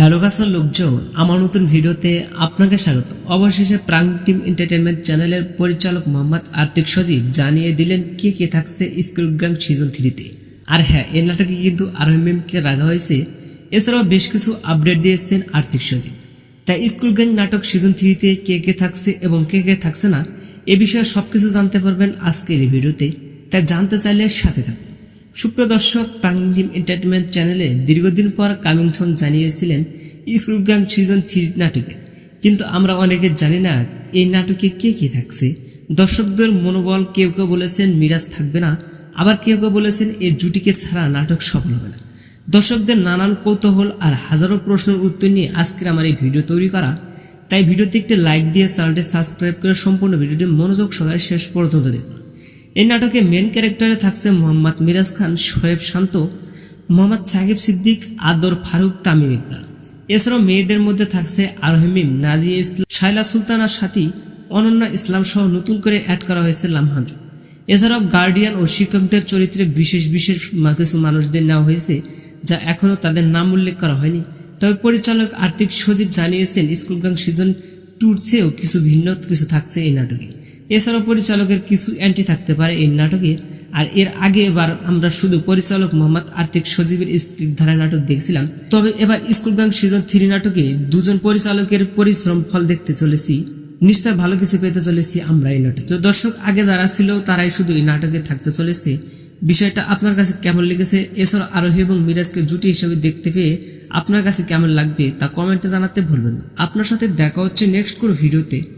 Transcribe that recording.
Hello কাসার লোকজন, আমার নতুন ভিডিওতে আপনাকে স্বাগত। অবশেষে প্রাং টিম এন্টারটেনমেন্ট চ্যানেলের পরিচালক মোহাম্মদ আর্তিক সজীব জানিয়ে দিলেন, কে কে থাকছে স্কুল গ্যাং সিজন থ্রিতে আর হ্যাঁ এই নাটকে কিন্তু আরএমএমকে রাখা হয়েছে। এছাড়াও বেশ কিছু আপডেট দিয়েছেন আর্থিক সজীব। তাই স্কুল গ্যাং নাটক সিজন থ্রিতে কে কে থাকছে এবং কে কে থাকছে না, এ বিষয়ে সব কিছু জানতে পারবেন আজকের এই ভিডিওতে। তাই জানতে চাইলে সাথে থাকুন। সুপ্রিয় দর্শক প্রাঙ্গিম এন্টারটেনমেন্ট চ্যানেলে দীর্ঘদিন পর কামিংসন জানিয়েছিলেন স্কুল গ্যাং সিজন থ্রি নাটকে। কিন্তু আমরা অনেকে জানি না, এই নাটকে কে কে থাকছে। দর্শকদের মনোবল কেউ কেউ বলেছেন মিরাজ থাকবে না, আবার কেউ কেউ বলেছেন এই জুটিকে ছাড়া নাটক সফল হবে না। দর্শকদের নানান কৌতূহল আর হাজারো প্রশ্নের উত্তর নিয়ে আজকের আমার এই ভিডিও তৈরি করা। তাই ভিডিওতে একটি লাইক দিয়ে চ্যানেলটি সাবস্ক্রাইব করে সম্পূর্ণ ভিডিওটি মনোযোগ সহকারে শেষ পর্যন্ত দেখুন। এই নাটকে মেন ক্যারেক্টারে থাকছে মোহাম্মদ মিরাজ খান শোয়েব শান্ত, মোহাম্মদ সাকিব সিদ্দিক, আদর ফারুক তামিম ইকবাল। এছাড়াও মেয়েদের মধ্যে থাকছে আরহিমিম নাজিয়া ইসলাম শাইলা সুলতানার সাথী অনন্যা ইসলাম সহ নতুন করে অ্যাড করা হয়েছে লামহাজু এছাড়াও গার্ডিয়ান ও শিক্ষকদের চরিত্রে বিশেষ বিশেষ কিছু মানুষদের নেওয়া হয়েছে, যা এখনও তাদের নাম উল্লেখ করা হয়নি। তবে পরিচালক আর্থিক সজীব জানিয়েছেন স্কুল গাং সিজন টুর চেয়েও কিছু ভিন্ন কিছু থাকছে এই নাটকে। এছাড়াও পরিচালকের কিছু অ্যান্টি থাকতে পারে এই নাটকে। আর এর আগে এবার আমরা শুধু পরিচালক মোহাম্মদ আর্থিক সজীবের স্ক্রিপ্ট ধারা নাটক দেখছিলাম। তবে এবার স্কুল ব্যাংক সিজন থ্রি নাটকে দুজন পরিচালকের পরিশ্রম ফল দেখতে চলেছি। নিশ্চয় ভালো কিছু পেতে চলেছি আমরা এই নাটকে। তো দর্শক, আগে যারা ছিল তারাই শুধু এই নাটকে থাকতে চলেছে। বিষয়টা আপনার কাছে কেমন লেগেছে? এছাড়া আরোহী এবং মিরাজকে জুটি হিসেবে দেখতে পেয়ে আপনার কাছে কেমন লাগবে তা কমেন্টে জানাতে ভুলবেন না। আপনার সাথে দেখা হচ্ছে নেক্সট কোনো ভিডিওতে।